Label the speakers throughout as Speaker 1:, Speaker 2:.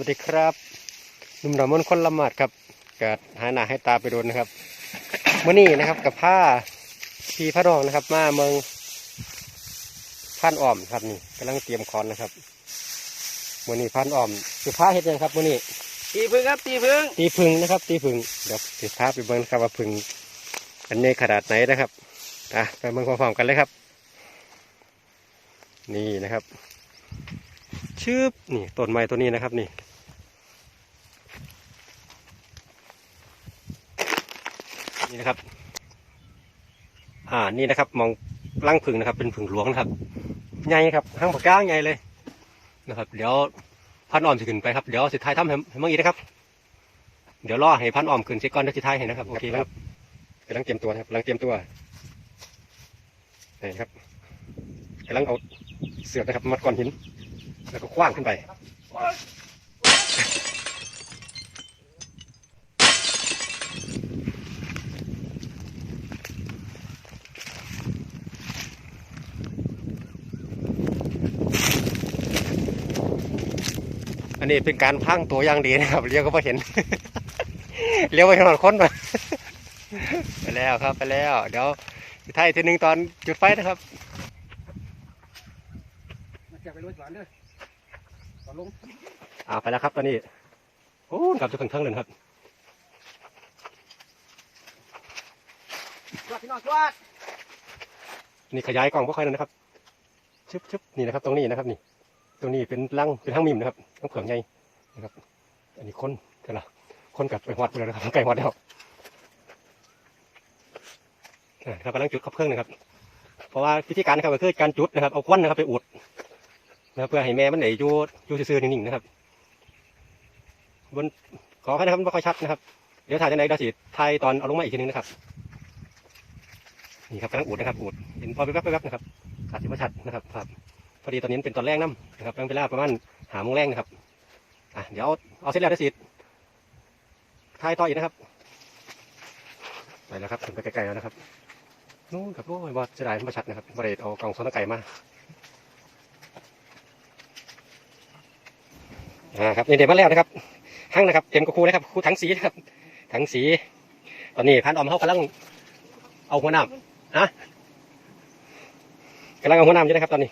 Speaker 1: วัสดีครับหนุ่มหนามนคนละหมาดครับกัดหาหน้าให้ตาไปโดนนะครับเมื่อนี้นะครับกับผ้าพี่พระรองนะครับ มาเมืองพันอ่อมครับนี่กำลังเตรียมคอนนะครับมื่อนี้พันอ่อมคือผ้าเฮ็ดยังครับมื่อนี้
Speaker 2: ตีพึ่งครับตีพึ่ง
Speaker 1: ตีพึ่งนะครับ ตีพึ่งเดี๋ยวติดภาพไปเบิ่งครับว่าพึ่งอันนี้ขนาดไหนนะครับอะไปเบิ่งพร้อมๆกันเลยครับ นี่นะครับชืบนี่ต้นไม้ตัวนี้นะครับ นี่ นี่นะครับ อ่า นี่นะครับ มองรังผึ่งนะครับ เป็นผึ่งหลวงนะครับ ใหญ่ครับห้างปากก้างใหญ่เลยนะครับ เดี๋ยวพันอ่อมจะขึ้นไปครับ เดี๋ยวสุดท้ายทำให้ให้มื่อกี้นะครับ เดี๋ยวรอให้พันอ่อมขึ้นเช็คก่อนเดี๋ยวสุดท้ายให้นะครับ โอเคครับกำลังเตรียมตัวนะครับกำลังเตรียมตัวนี่ครับกำลังเอาเสือกนะครับมัดก้อนหิน แล้วก็คว้างขึ้นไป นนี้เป็นการพังตัวอย่างดีนะครับเลี้ยวก็พอเห็นเลี้ยวไปถนนค้นมาไปแล้วครับไปแล้ว เดี๋ยวไทยทีหนึ่งตอนจุดไฟนะครับ
Speaker 2: จับไปรถหวานด้วยต่อลง
Speaker 1: อ่าไปแล้วครับตอนนี้โอ้กลับจะถึงเทิงเลยครับ
Speaker 2: จวดพี่น้องจวด
Speaker 1: นี่ขยายกล่องพวกใครแล้วนะครับชึบชึบนี่นะครับ ตรงนี้นะครับนี่ ตรงนี้เป็นรังเป็นทั้งมิมนะครับทั้งเผือกใหญ่นะครับ อันนี้คนกันละคนกัดไปหวัดไปแล้วนะครับไก่หวัดแล้วอ่าครับกำลังจุดขับเครื่องนะครับ เพราะว่าวิธีการนะครับก็คือการจุดนะครับ เอาควันนะครับไปอุดนะครับเพื่อให้แม่มันไหนอยู่อยู่ซื่อๆนิ่งๆนะครับ บนขอให้นะครับไม่ค่อยชัดนะครับ เดี๋ยวถ่ายจากไหนดี๋ยวสิถ่ายตอนเอาลงมาอีกทีนึงนะครับนี่ครับกำลังอุดนะครับอุดเห็นพอไปแวบไปแวบนะครับขาดสิบชัดนะครับครับ พอดีตอนนี้เป็นตอนแรกน้ำนะครับเป็นเวลาประมาณหาโมงแรงนะครับอะเดี๋ยวเอาเสร็จแล้วได้สิถ่ายต่ออีกนะครับ ไปแล้วครับถึงไปไกลๆแล้วนะครับนู่นครับโอ้ยบอสจะได้มาชัดนะครับบริเวเอากล่องโซนไก่มาอ่าครับนี่เดี๋ยวมาแล้วนะครับหั่งนะครับเต็มกระคูนะครับคูถังสีนะครับถังสี ตอนนี้พันออมเขากำลังเอาหัวน้ำฮะกำลังเอาหัวน้ำอยู่นะครับตอนนี้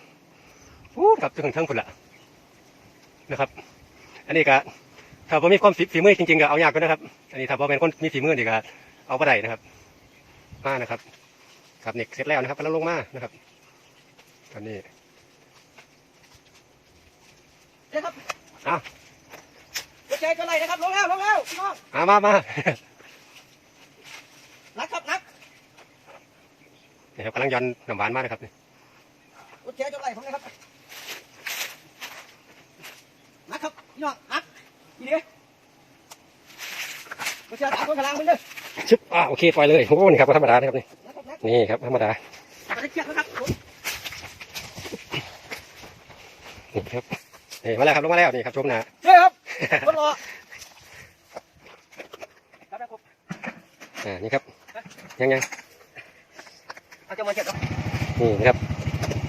Speaker 1: อู้กับถึงเทิงพุ่นละนะครับ อันนี้ก็ถ้าผมมีความฝีฝีมือจริงๆก็เอายากก็นะครับ อันนี้ถ้าผมเป็นคนมีฝีมือนี่ก็เอาไปได้นะครับ มานะครับ ครับนี่เสร็จแล้วนะครับกำลังลงมานะครับตอนนี้
Speaker 2: เจ๊ครับ
Speaker 1: อ้าว
Speaker 2: เจ๊เจ้าไรนะครับลงแล้วลงแล้วพี่น้อง
Speaker 1: มามามา
Speaker 2: นักครับนัก
Speaker 1: นี่ครับกำลังย้อนน้ำหวานมานะครับนี่
Speaker 2: เจ๊เจ้าไรผมนะครับนักครับ พี่น้องนักนี่ดิเจ๊ตามคนพลังมันเลย
Speaker 1: ชึบอ่าโอเคปล่อยเลยโอ้นี่ครับก็ธรรมดานะครับนี่
Speaker 2: นักครับนัก
Speaker 1: นี่ครับธรรมดา
Speaker 2: ไปเจ๊นะครับผม
Speaker 1: นี่ครับนี่มาแล้วครับลงมาแล้วนี่ครับชมหนะ
Speaker 2: เจ๊ครับคนรอครับนะครับ
Speaker 1: อ่านี่ครับยังยัง
Speaker 2: เอาจะมาเจ็ดครับ
Speaker 1: นี่นะครับ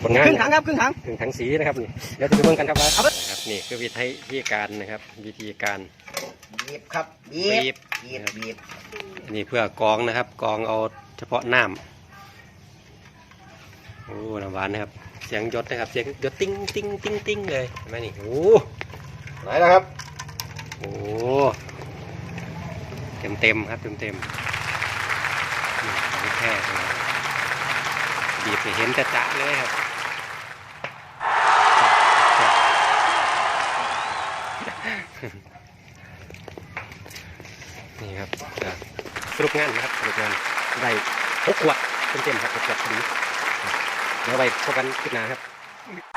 Speaker 1: ผลงาน
Speaker 2: ครึ่งถังครับครึ่งถัง
Speaker 1: ถึงถังสีนะครับนี่เดี๋ยวจะไปเบิ่งกันครับว่า
Speaker 2: เอาไป
Speaker 1: นะครับนี่คือวิธีการนะครับ วิธีการ
Speaker 2: บีบครับบี
Speaker 1: บี
Speaker 2: บ บบีบบีบ
Speaker 1: นี่เพื่อกรองนะครับกรองเอาเฉพาะน้ำโอ้น้ำหวานนะครับ เสียงหยดนะครับ เสียงหยดติ้งติ้งติ้งติ้งเลยเห็นไหมนี่โอ้
Speaker 2: ไหนนะครับ
Speaker 1: โหเต็มเต็มๆครับเต็มเต็มๆนี่ของแท้เลยบีบให้เห็นจะจะๆเลยครับ สรุปงานนะครับสรุปงานได้หกขวดเต็มๆครับหกขวดพอดีแล้วไปพบกันคลิปหน้าครับ